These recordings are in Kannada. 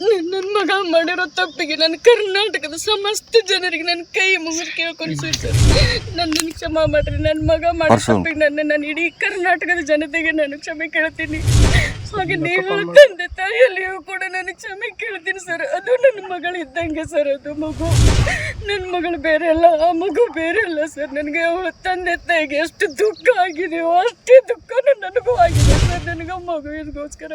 ನನ್ನ ಮಗ ಮಾಡಿರೋ ತಪ್ಪಿಗೆ ನನ್ನ ಕರ್ನಾಟಕದ ಸಮಸ್ತ ಜನರಿಗೆ ನನ್ನ ಕೈ ಮುಗಿದು ಕೇಳ್ಕೊಂಡು ಸರ್. ನನ್ನ ಕ್ಷಮಾ ಮಾಡ್ರಿ. ನನ್ನ ಮಗ ಮಾಡೋ ತಪ್ಪಿಗೆ ನನ್ನ ನಾನು ಇಡೀ ಕರ್ನಾಟಕದ ಜನತೆಗೆ ನಾನು ಕ್ಷಮೆ ಕೇಳ್ತೀನಿ. ಹಾಗೆ ನೀವು ತಂದೆ ತಾಯಿಯಲ್ಲಿಯೂ ಕೂಡ ನಾನು ಕ್ಷಮೆ ಕೇಳ್ತೀನಿ ಸರ್. ಅದು ನನ್ನ ಮಗಳು ಇದ್ದಂಗೆ ಸರ್ ಅದು ಮಗು. ನನ್ನ ಮಗಳು ಬೇರೆ ಅಲ್ಲ ಆ ಮಗು ಬೇರೆ ಅಲ್ಲ ಸರ್. ನನಗೆ ಅವಳ ತಂದೆ ತಾಯಿಗೆ ಎಷ್ಟು ದುಃಖ ಆಗಿದೆಯೋ ಅಷ್ಟೇ ದುಃಖನೂ ನನಗೂ ಆಗಿದೆ ಸರ್. ನನಗೆ ಮಗುವಿಗೋಸ್ಕರ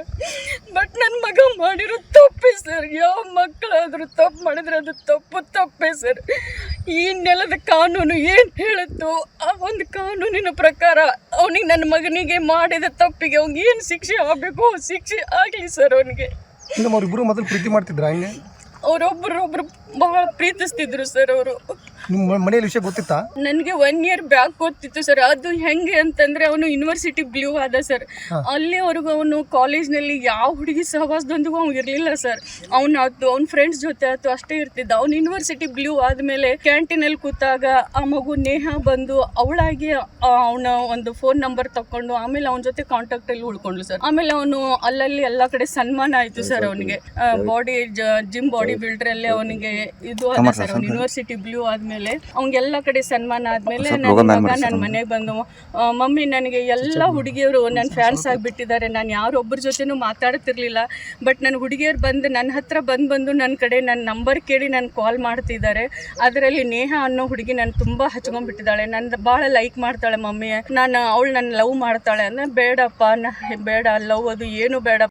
ಬಟ್ ನನ್ನ ಮಗ ಮಾಡಿರೋ ತಪ್ಪೇ ಸರ್. ಯಾವ ಮಕ್ಕಳಾದರೂ ತಪ್ಪು ಮಾಡಿದ್ರೆ ಅದು ತಪ್ಪು ತಪ್ಪೇ ಸರ್. ಈ ನೆಲದ ಕಾನೂನು ಏನು ಹೇಳುತ್ತೋ ಆ ಒಂದು ಕಾನೂನಿನ ಪ್ರಕಾರ ಅವನಿಗೆ ನನ್ನ ಮಗನಿಗೆ ಮಾಡಿದ ತಪ್ಪಿಗೆ ಅವ್ನಿಗೆ ಏನು ಶಿಕ್ಷೆ ಆಗಬೇಕು ಶಿಕ್ಷೆ ಆಗಲಿ ಸರ್ ಅವನಿಗೆ. ಅವ್ರಿಬ್ರು ಮೊದಲು ಪ್ರೀತಿ ಮಾಡ್ತಿದ್ರ ಹಂಗೆ? ಅವರೊಬ್ಬರೊಬ್ರು ಬಹಳ ಪ್ರೀತಿಸ್ತಿದ್ರು ಸರ್ ಅವರು. ನಿಮ್ಮ ಮನೆಯಲ್ಲಿ ವಿಷಯ ಗೊತ್ತಿತ್ತಾ? ನನಗೆ ಒನ್ ಇಯರ್ ಬ್ಯಾಕ್ ಗೊತ್ತಿತ್ತು ಸರ್ ಅದು ಹೆಂಗೆ ಅಂತಂದ್ರೆ ಅವನು ಯೂನಿವರ್ಸಿಟಿ ಬ್ಲೂ ಆದ ಸರ್ ಅಲ್ಲಿವರೆಗೂ ಅವನು ಕಾಲೇಜ್ನಲ್ಲಿ ಯಾವ ಹುಡುಗಿ ಸಹವಾಸದೊಂದಿಗೂ ಅವ್ನು ಇರಲಿಲ್ಲ ಸರ್ ಅವ್ನು ಅದು ಅವ್ನ ಫ್ರೆಂಡ್ಸ್ ಜೊತೆ ಆಯ್ತು ಅಷ್ಟೇ ಇರ್ತಿದ್ದ. ಅವ್ನು ಯೂನಿವರ್ಸಿಟಿ ಬ್ಲೂ ಆದಮೇಲೆ ಕ್ಯಾಂಟೀನಲ್ಲಿ ಕೂತಾಗ ಆ ಮಗು ನೇಹ ಬಂದು ಅವಳಾಗಿ ಅವನ ಒಂದು ಫೋನ್ ನಂಬರ್ ತಕೊಂಡು ಆಮೇಲೆ ಅವನ ಜೊತೆ ಕಾಂಟ್ಯಾಕ್ಟಲ್ಲಿ ಉಳ್ಕೊಂಡ್ಲು ಸರ್ ಆಮೇಲೆ ಅವನು ಅಲ್ಲಲ್ಲಿ ಎಲ್ಲ ಕಡೆ ಸನ್ಮಾನ ಆಯಿತು ಸರ್ ಅವನಿಗೆ. ಬಾಡಿ ಜಿಮ್ ಬಾಡಿ ಬಿಲ್ಡ್ರಲ್ಲಿ ಅವನಿಗೆ ಇದು ಅದ ಸರ್ ಅವ್ನು ಯೂನಿವರ್ಸಿಟಿ ಬ್ಲೂ ಆದ್ಮೇಲೆ ಅವ್ನಿಗೆಲ್ಲ ಕಡೆ ಸನ್ಮಾನ ಆದ್ಮೇಲೆ ನನ್ನ ಮಗ ನನ್ನ ಮನೆಗೆ ಬಂದು ಮಮ್ಮಿ ನನಗೆ ಎಲ್ಲ ಹುಡುಗಿಯರು ನನ್ನ ಫ್ಯಾನ್ಸ್ ಆಗಿಬಿಟ್ಟಿದ್ದಾರೆ. ನಾನು ಯಾರೊಬ್ಬರ ಜೊತೆನೂ ಮಾತಾಡ್ತಿರ್ಲಿಲ್ಲ. ಬಟ್ ನನ್ನ ಹುಡುಗಿಯರು ಬಂದು ನನ್ನ ಹತ್ರ ಬಂದು ಬಂದು ನನ್ನ ಕಡೆ ನನ್ನ ನಂಬರ್ ಕೇಳಿ ನಾನು ಕಾಲ್ ಮಾಡ್ತಿದ್ದಾರೆ. ಅದರಲ್ಲಿ ನೇಹ ಅನ್ನೋ ಹುಡುಗಿ ನಾನು ತುಂಬ ಹಚ್ಕೊಂಡ್ಬಿಟ್ಟಿದ್ದಾಳೆ. ನನ್ನ ಭಾಳ ಲೈಕ್ ಮಾಡ್ತಾಳೆ ಮಮ್ಮಿ ನಾನು ಅವಳು ನನ್ನ ಲವ್ ಮಾಡ್ತಾಳೆ ಅಂದರೆ ಬೇಡಪ್ಪ ಬೇಡ ಲವ್ ಅದು ಏನು ಬೇಡ.